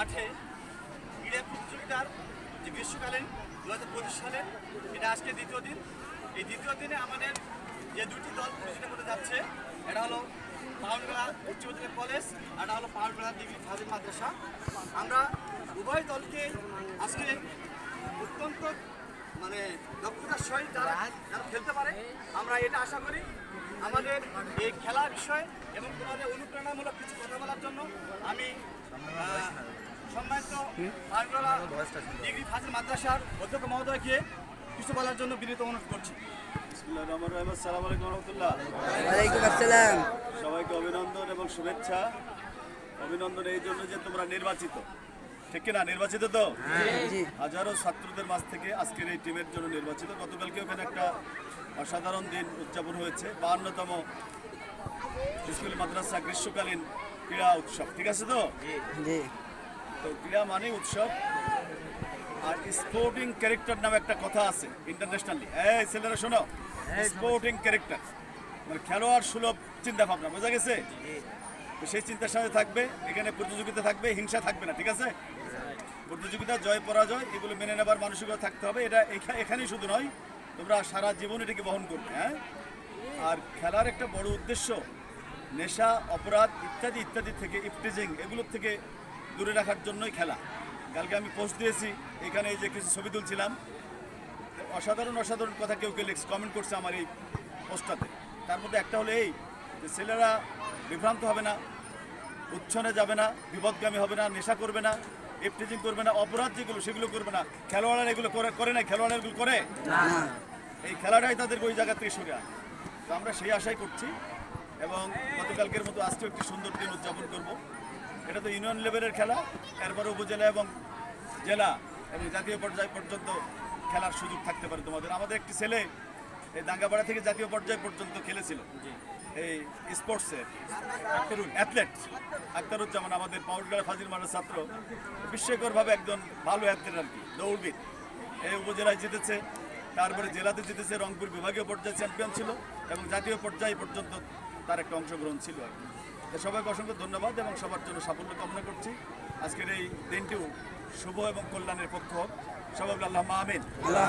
মাঠে ক্রীড়া প্রতিযোগিতার যে গ্রীষ্মকালীন দু হাজার পঁচিশ সালে এটা আজকে দ্বিতীয় দিন। এই দ্বিতীয় দিনে আমাদের যে দুটি দল প্রতিযোগিতা করে যাচ্ছে, এটা হলো পাউনগড়া উচ্চ মাধ্যমিক কলেজ, আর এটা হলো পাউনগড়া ডিগ্রি ফাজিল মাদ্রাসা। আমরা উভয় দলকে আজকে অত্যন্ত মানে দক্ষতার সহিত যারা যারা খেলতে পারে, আমরা এটা আশা করি আমাদের এই খেলা বিষয় এবং তোমাদের অনুপ্রেরণামূলক কিছু কথা বলার জন্য আমি সম্মানিত ডিগ্রি ফাজিল মাদ্রাসার অধ্যক্ষ মহোদয়কে কিছু বলার জন্য বিনীত অনুরোধ করছি। বিসমিল্লাহির রহমানির রহিম। আসসালামু আলাইকুম রহমতুল্লাহ। ওয়ালাইকুম আসসালাম। সবাইকে অভিনন্দন এবং শুভেচ্ছা। অভিনন্দন এই জন্য যে তোমরা নির্বাচিত। ঠিক কিনা? নির্বাচিত তো? হাজারো ছাত্রদের মাঝ থেকে আজকের এই টিমের জন্য নির্বাচিত। গতকালকে ওখানে একটা অসাধারণ দিন উদযাপন হয়েছে। বাহান্নতম স্কুল মাদ্রাসা গ্রীষ্মকালীন ক্রীড়া উৎসব। ঠিক আছে তো? জি। তো ক্রীড়া মানে উৎসব আর স্পোর্টিং ক্যারেক্টার নামে একটা কথা আছে ইন্টারন্যাশনালি এই ছেলেরা শোনো স্পোর্টিং ক্যারেক্টার মানে খেলোয়াড় সুলভ চিন্তা ভাবনা বোঝা গেছে? তো সেই চিন্তার সাথে থাকবে এখানে প্রতিযোগিতা থাকবে হিংসা থাকবে না ঠিক আছে? প্রতিযোগিতা জয় পরাজয় এগুলো মেনে নেবার মানসিকতা থাকতে হবে। এটা এখা- এখানেই শুধু নয় তোমরা সারা জীবন এটাকে বহন করবে হ্যাঁ? আর খেলার একটা বড় উদ্দেশ্য নেশা অপরাধ ইত্যাদি ইত্যাদি থেকে ইফটেজিং এগুলোর থেকে দূরে রাখার জন্যই খেলা। কালকে আমি পোস্ট দিয়েছি, এখানে এই যে কিছু ছবি তুলছিলাম। অসাধারণ অসাধারণ কথা কেউ কেউ লিখছে কমেন্ট করছে আমার এই পোস্টটাতে তার মধ্যে একটা হলো এই, যে ছেলেরা বিভ্রান্ত হবে না, উচ্ছনে যাবে না, বিপদগামী হবে না, নেশা করবে না ইফটিজিং করবে না, অপরাধ যেগুলো, সেগুলো করবে না। খেলোয়াড়রা এগুলো করে করে না খেলোয়াড়রা এগুলো করে? এই খেলাটাই তাদের ওই জায়গা থেকে সরে তো আমরা সেই আশাই করছি এবং গতকালকের মতো আজকেও একটি সুন্দর দিন উদযাপন করব। এটা তো ইউনিয়ন লেভেলের খেলা এরপরে উপজেলা এবং জেলা এবং জাতীয় পর্যায় পর্যন্ত খেলার সুযোগ থাকতে পারে তোমাদের। আমাদের একটি ছেলে এই দাঙ্গাপাড়া থেকে জাতীয় পর্যায় পর্যন্ত খেলেছিল। এই স্পোর্টসের অ্যাথলেট আক্তারুজ্জামান আমাদের পাউডগাড়া ফাজিল মানের ছাত্র। বিস্ময়করভাবে একজন ভালো অ্যাথলেট আর কি দৌড়বিদ। এই উপজেলায় জিতেছে তারপরে জেলাতে জিতেছে রংপুর বিভাগীয় পর্যায়ে চ্যাম্পিয়ন ছিল এবং জাতীয় পর্যায় পর্যন্ত তার একটা অংশগ্রহণ ছিল আর কি। সবাইকে অসংখ্য ধন্যবাদ এবং সবার জন্য সাফল্য কামনা করছি। আজকের এই দিনটিও শুভ এবং কল্যাণের পক্ষ হোক। সবাই আল্লাহ মাহমিন আল্লাহ